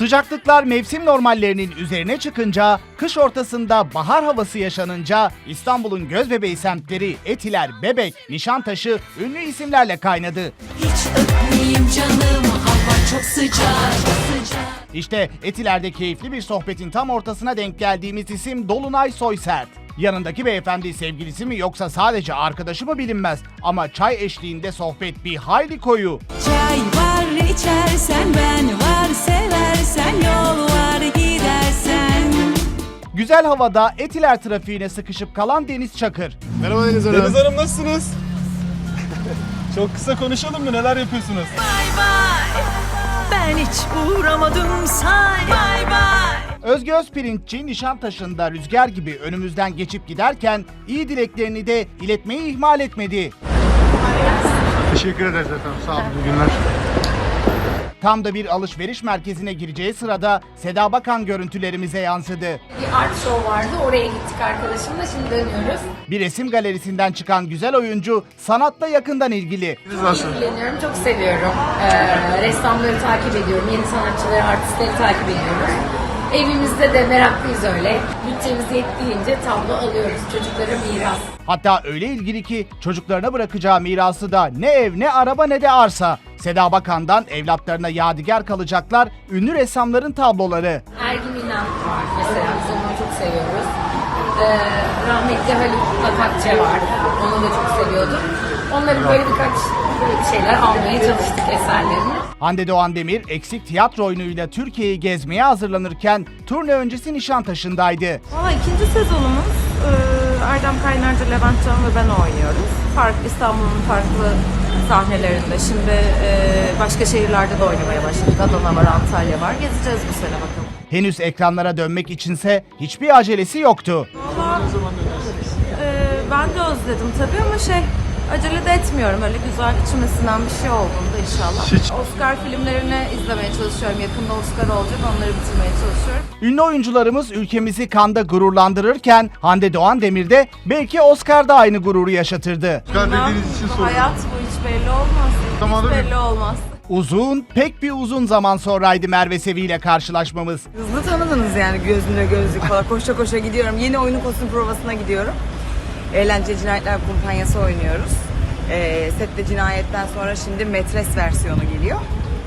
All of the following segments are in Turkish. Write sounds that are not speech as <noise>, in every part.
Sıcaklıklar mevsim normallerinin üzerine çıkınca, kış ortasında bahar havası yaşanınca İstanbul'un gözbebeği semtleri Etiler, Bebek, Nişantaşı ünlü isimlerle kaynadı. Hiç öpmeyeyim canım hava çok sıcak sıcak İşte Etiler'de keyifli bir sohbetin tam ortasına denk geldiğimiz isim Dolunay Soysert. Yanındaki beyefendi sevgilisi mi yoksa sadece arkadaşı mı bilinmez ama çay eşliğinde sohbet bir hayli koyu. Çay var içersen ben var seversen yol var gidersen Güzel havada Etiler trafiğine sıkışıp kalan Deniz Çakır. Merhaba Deniz Hanım. Deniz Hanım nasılsınız? <laughs> Çok kısa konuşalım mı? Neler yapıyorsunuz? Bay bay Ben hiç uğramadım say Bay bay Özge Özpirinççi Nişantaşı'nda rüzgar gibi önümüzden geçip giderken iyi dileklerini de iletmeyi ihmal etmedi. Teşekkür ederiz efendim. Sağ olun. Günler. Tam da bir alışveriş merkezine gireceği sırada Seda Bakan görüntülerimize yansıdı. Bir art show vardı. Oraya gittik arkadaşımla. Şimdi dönüyoruz. Bir resim galerisinden çıkan güzel oyuncu sanatla yakından ilgili. Siz nasılsınız? İlgileniyorum. Çok seviyorum. Ee, ressamları takip ediyorum. Yeni sanatçıları, artistleri takip ediyoruz. Evimizde de meraklıyız öyle. Bütçemiz yettiğince tablo alıyoruz. Çocuklara miras. Hatta öyle ilgili ki çocuklarına bırakacağı mirası da ne ev ne araba ne de arsa. Seda Bakan'dan evlatlarına yadigar kalacaklar ünlü ressamların tabloları. Ergin İnan var mesela. Biz onu çok seviyoruz. Ee, rahmetli Haluk Akakçe var. Onu da çok seviyordum. Onların böyle birkaç böyle şeyler almaya çalıştık eserlerini. Hande Doğan Demir eksik tiyatro oyunuyla Türkiye'yi gezmeye hazırlanırken turne öncesi Nişantaşı'ndaydı. Valla ikinci sezonumuz e, Erdem Kaynarca, Levent Can ve ben oynuyoruz. Farklı İstanbul'un farklı sahnelerinde. Şimdi e, başka şehirlerde de oynamaya başladık. Adana var, Antalya var. Gezeceğiz bu sene bakalım. Henüz ekranlara dönmek içinse hiçbir acelesi yoktu. Valla e, ben de özledim tabii ama şey acele de etmiyorum. Öyle güzel içime sinen bir şey olduğunda inşallah. Hiç- Oscar filmlerini izlemeye çalışıyorum. Yakında Oscar olacak onları bitirmeye çalışıyorum. Ünlü oyuncularımız ülkemizi kanda gururlandırırken Hande Doğan Demir de belki Oscar'da aynı gururu yaşatırdı. Oscar dediğiniz için soruyorum. Hayat bu hiç belli olmaz. Zamanı hiç belli olmaz. Uzun, pek bir uzun zaman sonraydı Merve Sevi ile karşılaşmamız. Hızlı tanıdınız yani gözüne gözlük falan. Koşa koşa gidiyorum. Yeni oyunun kostüm provasına gidiyorum. Eğlence Cinayetler Kumpanyası oynuyoruz. Ee, sette cinayetten sonra şimdi Metres versiyonu geliyor.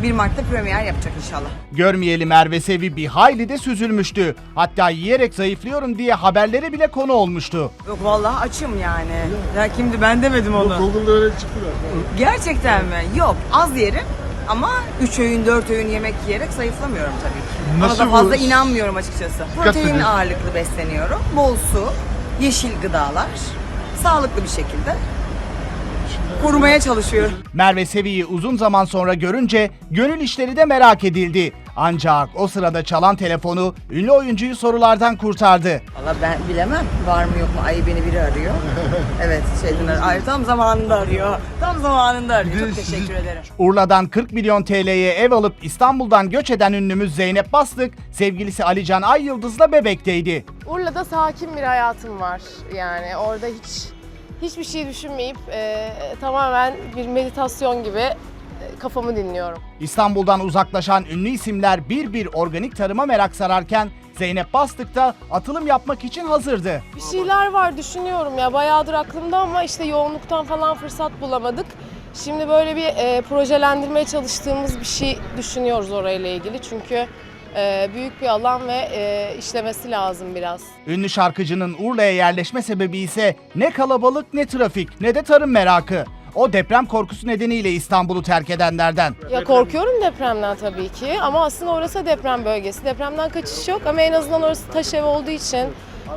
1 Mart'ta premier yapacak inşallah. Görmeyeli Merve Sevi bir hayli de süzülmüştü. Hatta yiyerek zayıflıyorum diye haberlere bile konu olmuştu. Yok vallahi açım yani. Ya kimdi ben demedim onu. Google'da öyle çıktı. Gerçekten mi? Yok az yerim ama 3 öğün 4 öğün yemek yiyerek zayıflamıyorum tabii ki. Nasıl Ona da fazla bu? inanmıyorum açıkçası. Protein ağırlıklı besleniyorum. Bol su, yeşil gıdalar, sağlıklı bir şekilde korumaya çalışıyorum. Merve Sevi'yi uzun zaman sonra görünce gönül işleri de merak edildi. Ancak o sırada çalan telefonu ünlü oyuncuyu sorulardan kurtardı. Valla ben bilemem. Var mı yok mu? Ay beni biri arıyor. <laughs> evet şeyden. Ay tam zamanında arıyor. Tam zamanında arıyor. Çok <laughs> teşekkür ederim. Urla'dan 40 milyon TL'ye ev alıp İstanbul'dan göç eden ünlümüz Zeynep Bastık, sevgilisi Alican Ay Yıldız'la bebekteydi. Urla'da sakin bir hayatım var. Yani orada hiç hiçbir şey düşünmeyip e, tamamen bir meditasyon gibi e, kafamı dinliyorum. İstanbul'dan uzaklaşan ünlü isimler bir bir organik tarıma merak sararken Zeynep Bastık da atılım yapmak için hazırdı. Bir şeyler var düşünüyorum ya bayağıdır aklımda ama işte yoğunluktan falan fırsat bulamadık. Şimdi böyle bir e, projelendirmeye çalıştığımız bir şey düşünüyoruz orayla ilgili çünkü büyük bir alan ve e, işlemesi lazım biraz. Ünlü şarkıcının Urla'ya yerleşme sebebi ise ne kalabalık ne trafik ne de tarım merakı. O deprem korkusu nedeniyle İstanbul'u terk edenlerden. Ya korkuyorum depremden tabii ki ama aslında orası deprem bölgesi. Depremden kaçış yok ama en azından orası taş ev olduğu için,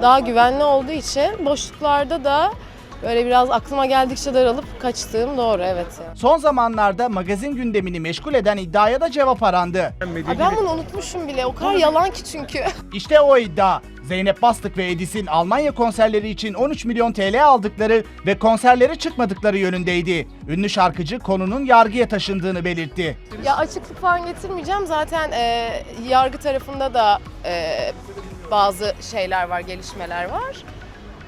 daha güvenli olduğu için boşluklarda da böyle biraz aklıma geldikçe daralıp kaçtığım doğru evet. yani. Son zamanlarda magazin gündemini meşgul eden iddiaya da cevap arandı. Ay ben bunu unutmuşum bile. O kadar yalan ki çünkü. <laughs> İşte o iddia. Zeynep Bastık ve Edis'in Almanya konserleri için 13 milyon TL aldıkları ve konserlere çıkmadıkları yönündeydi. Ünlü şarkıcı konunun yargıya taşındığını belirtti. ya açıklık falan getirmeyeceğim. Zaten e, yargı tarafında da e, bazı şeyler var, gelişmeler var.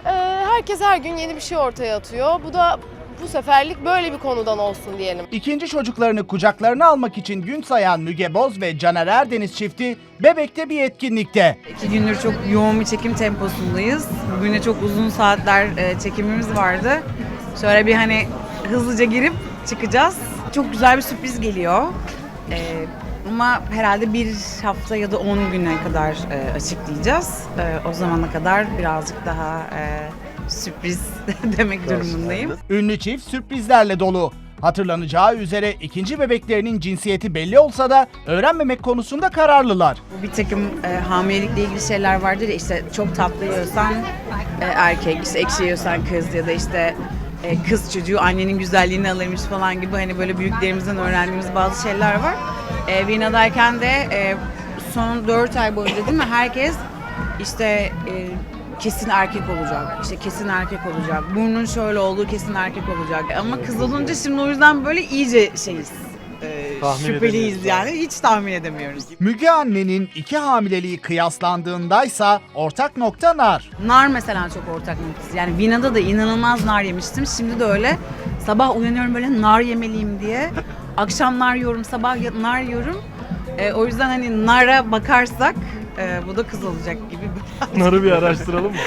E, herkes her gün yeni bir şey ortaya atıyor. Bu da Bu seferlik böyle bir konudan olsun diyelim. İkinci çocuklarını kucaklarına almak için gün sayan Müge Boz ve Caner Erdeniz çifti Bebek'te bir etkinlikte. İki gündür çok yoğun bir çekim temposundayız. Bugün de çok uzun saatler e, çekimimiz vardı. Şöyle bir hani hızlıca girip çıkacağız. Çok güzel bir sürpriz geliyor. E, ama herhalde bir hafta ya da 10 güne kadar e, açıklayacağız. E, o zamana kadar birazcık daha e, sürpriz <laughs> demek durumundayım. Ünlü çift sürprizlerle dolu. Hatırlanacağı üzere ikinci bebeklerinin cinsiyeti belli olsa da öğrenmemek konusunda kararlılar. Bu bir takım e, hamilelikle ilgili şeyler vardır ya işte çok tatlı yiyorsan e, erkek, işte ekşi yiyorsan kız ya da işte e, kız çocuğu annenin güzelliğini alırmış falan gibi hani böyle büyüklerimizden öğrendiğimiz bazı şeyler var. E, Vina'dayken de e, son 4 ay boyunca değil mi herkes işte e, kesin erkek olacak, işte kesin erkek olacak, burnun şöyle olduğu kesin erkek olacak. Ama kız olunca şimdi o yüzden böyle iyice şeyiz. e, Tahmin şüpheliyiz edemiyoruz yani hiç tahmin edemiyoruz. Müge annenin iki hamileliği kıyaslandığındaysa ortak nokta nar. Nar mesela çok ortak noktası. Yani Vina'da da inanılmaz nar yemiştim. Şimdi de öyle. Sabah uyanıyorum böyle nar yemeliyim diye. Akşam nar yiyorum, sabah ya- nar yiyorum. Ee, o yüzden hani nara bakarsak e, bu da kız olacak gibi <laughs> bir Bunları bir araştıralım mı?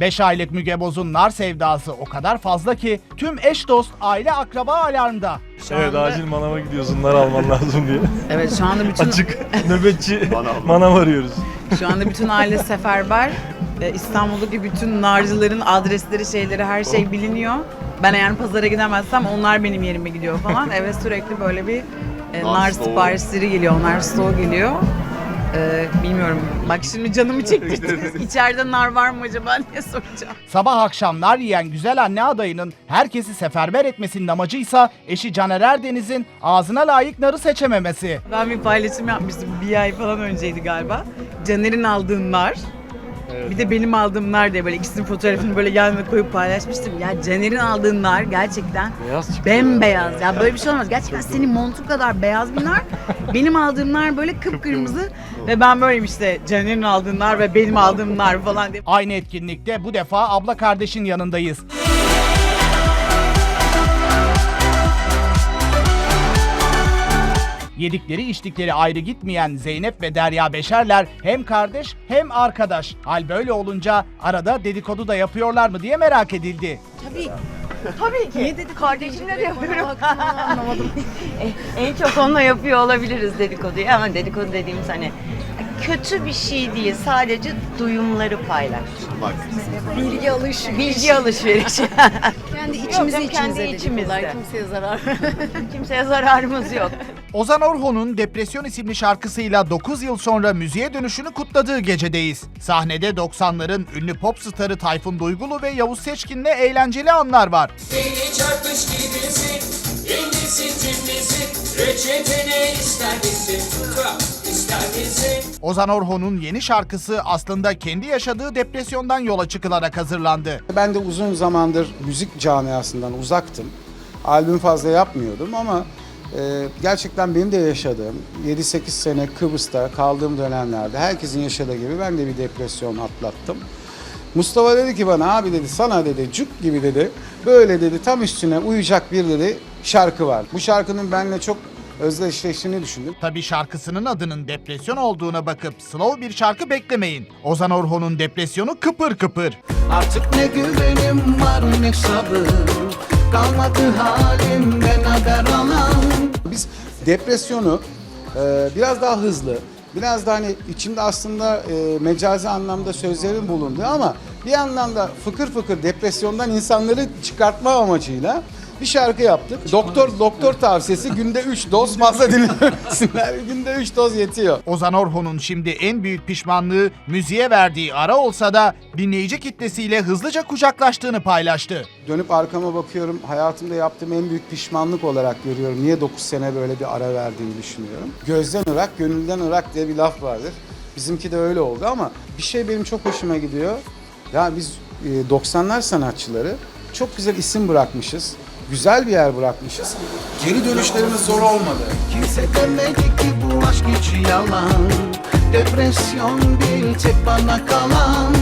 5 aylık Müge Boz'un nar sevdası o kadar fazla ki tüm eş dost aile akraba alarmda. Şu Evet anda- acil manava gidiyorsun nar alman lazım diye. Evet şu anda bütün Açık nöbetçi manav arıyoruz. şu anda bütün aile seferber. Ee, İstanbul'daki bütün narcıların adresleri, şeyleri, her şey biliniyor. Ben eğer pazara gidemezsem onlar benim yerime gidiyor falan. <laughs> Evet sürekli böyle bir e, nar siparişleri geliyor, nar <laughs> stoğu geliyor. Ee, bilmiyorum. Bak şimdi canımı çektirdiniz. <laughs> İçeride nar var mı acaba diye soracağım. Sabah akşam nar yiyen güzel anne adayının herkesi seferber etmesinin amacıysa eşi Caner Erdeniz'in ağzına layık narı seçememesi. Ben bir paylaşım yapmıştım. Bir ay falan önceydi galiba. Caner'in aldığı nar. Bir de benim aldığım nar diye böyle ikisinin fotoğrafını böyle yan yana koyup paylaşmıştım. Ya Caner'in aldığı nar gerçekten Beyaz bembeyaz. Ya böyle bir şey olmaz. Gerçekten senin montun kadar beyaz bir nar. <laughs> Benim aldığım nar böyle kıpkırmızı. Ve ben böyleyim işte Caner'in aldığı nar ve benim aldığım nar falan diye. Aynı etkinlikte bu defa abla kardeşin yanındayız. Yedikleri içtikleri ayrı gitmeyen Zeynep ve Derya Beşerler hem kardeş hem arkadaş. Hal böyle olunca arada dedikodu da yapıyorlar mı diye merak edildi. Tabii ki. Kardeşimle de yapıyorum. Anlamadım. <laughs> en çok onunla yapıyor olabiliriz dedikoduyu ama dedikodu dediğimiz hani kötü bir şey değil sadece duyumları paylaşmak. Bilgi alışverişi. Bilgi alışverişi. <laughs> Kendi içimize kendi içimizde. Kimseye zarar. Kimseye zararımız yok. <laughs> Ozan Orhon'un Depresyon isimli şarkısıyla 9 yıl sonra müziğe dönüşünü kutladığı gecedeyiz. Sahnede 90'ların ünlü pop starı Tayfun Duygulu ve Yavuz Seçkin'le eğlenceli anlar var. Beni çarpmış gibisin İndisin cimrisin Reçete ne ister misin Tuta ister misin Ozan Orhon'un yeni şarkısı aslında kendi yaşadığı depresyondan yola çıkılarak hazırlandı. Ben de uzun zamandır müzik camiasından uzaktım. Albüm fazla yapmıyordum ama e, gerçekten benim de yaşadığım 7-8 sene Kıbrıs'ta kaldığım dönemlerde herkesin yaşadığı gibi ben de bir depresyon atlattım. Mustafa dedi ki bana abi dedi sana dedi cuk gibi dedi böyle dedi tam üstüne uyacak bir dedi şarkı var. Bu şarkının benimle çok özdeşleştiğini düşündüm. Tabi şarkısının adının depresyon olduğuna bakıp slow bir şarkı beklemeyin. Ozan Orhon'un depresyonu kıpır kıpır. Artık ne güvenim var ne sabır Kalmadı halimden haber Biz depresyonu e, biraz daha hızlı, biraz da hani içinde aslında e, mecazi anlamda sözlerin bulunduğu ama bir yandan da fıkır fıkır depresyondan insanları çıkartma amacıyla bir şarkı yaptık. Doktor doktor tavsiyesi günde 3 doz fazla dinlemesinler. <laughs> günde 3 doz yetiyor. Ozan Orhon'un şimdi en büyük pişmanlığı müziğe verdiği ara olsa da dinleyici kitlesiyle hızlıca kucaklaştığını paylaştı. Dönüp arkama bakıyorum. Hayatımda yaptığım en büyük pişmanlık olarak görüyorum. Niye 9 sene böyle bir ara verdiğimi düşünüyorum. Gözden ırak, gönülden ırak diye bir laf vardır. Bizimki de öyle oldu ama bir şey benim çok hoşuma gidiyor. Ya biz e, 90'lar sanatçıları çok güzel isim bırakmışız. Güzel bir yer bırakmışız. Geri dönüşlerimiz zor olmadı. Kimse demedi ki bu aşk hiç yalan Depresyon değil tek bana kalan